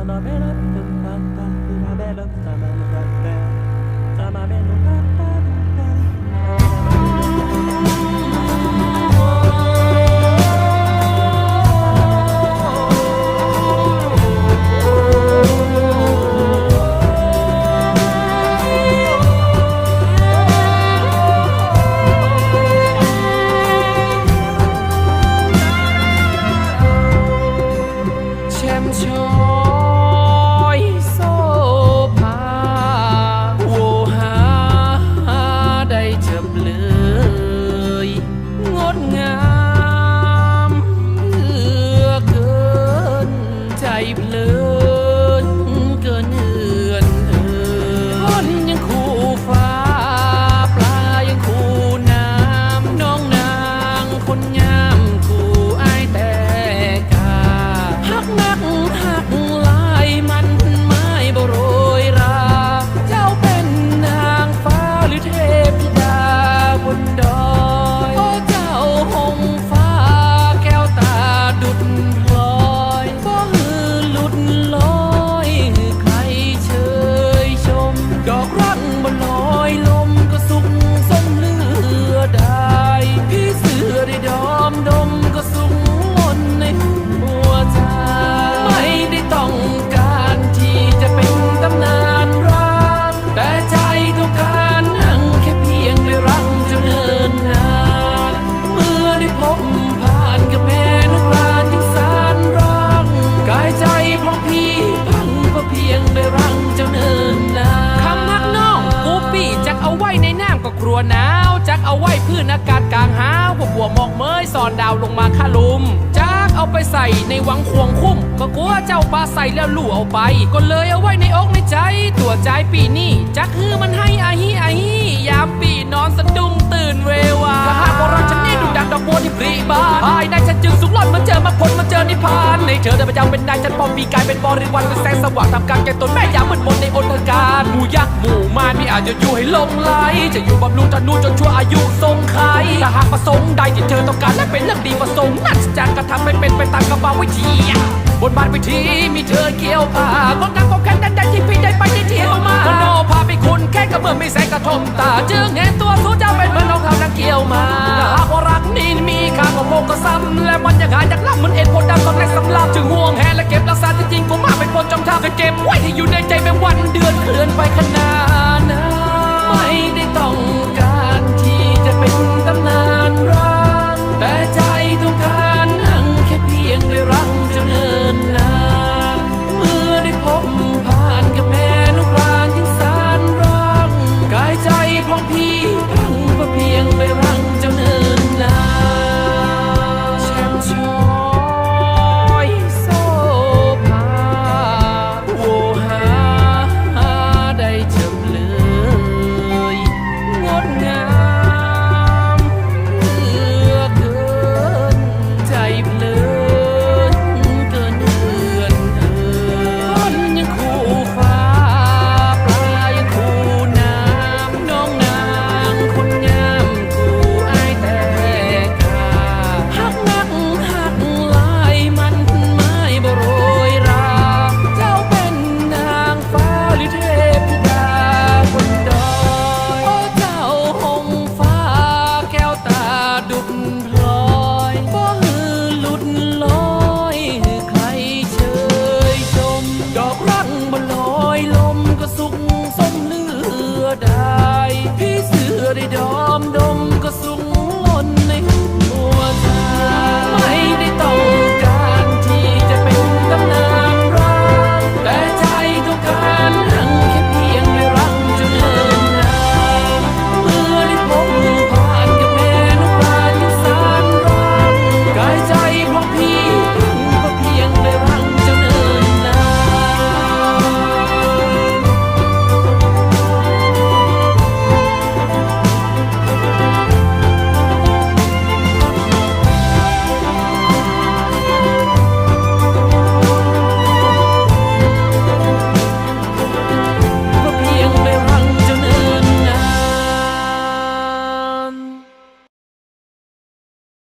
Sama mela, ใจ ก็กลัวหนาวจักเอาไว้พื้นอากาศกลางหาวพวกบัวหมอกเมยสอนดาวลงมาคาลุมจักเอาไปใส่ในวังควงคุ้ม ก็กลัวเจ้าปลาใส่แล้วลู่เอาไป ก็เลยเอาไว้ในอกในใจ ตัวใจปีนี่จักฮือมันให้อาฮีอาฮียามปีนอนสะดุ้งตื่นเววาถ้าหากว่าเราฉันนี่ดุดังดอกบัวที่ปรีบานภายในฉันจึงสุกหล่ อนมาเจอมาพลมาเจอนิพพานในเธอได้ประจำเป็นนายฉันปอมปีกายเป็นบริวารเป็นแสงสว่างทำการแก่ตนแม่ยามมืดมนในอนทการหมู่ยักษ์หมู่มารไมีอาจจะอยู่ให้ลงไหลจะอยู่บำรุงธนูจนชั่วอายุทรงไขถ้าหากประสงค์ใดที่เธอต้องการและเป็นเรื่องดีประสงค์นั่นจะกระทำให้เป็นไปตามกระบาวิธีบนบานวิธีมีเธอเกี่ยวผากดกันกดแข่งดันดันที่พี่ได้ไปที่เที่ยวมาคนโนพาไปคุณแค่กระเบื้องไม่แสงกระทมตาจึงเห็นตัวสู้เจ้าเป็นเหมือนรองเท้านักเกี่ยวมาถ้าหากว่ารักนี้มีค่าก็โมกก็ซ้ำและ เหมือนเอ็นโพดัำตอนแรกสำลับจึงห่วงแหและเก็บรักษาที่จริงกูมากเป็นคนจำท่าจะเก็บไว้ที่อยู่ในใจเป็นวันเดือนเคลื่อนไปขนาดนั้นไม่ได้ต้องการที่จะเป็นตำนานรักแต่ใจต้องการนั่งแค่เพียงได้รังจะเนินนานเมื่อได้พบผ่านกับแม่นุกรานที่สารรังกายใจของพี่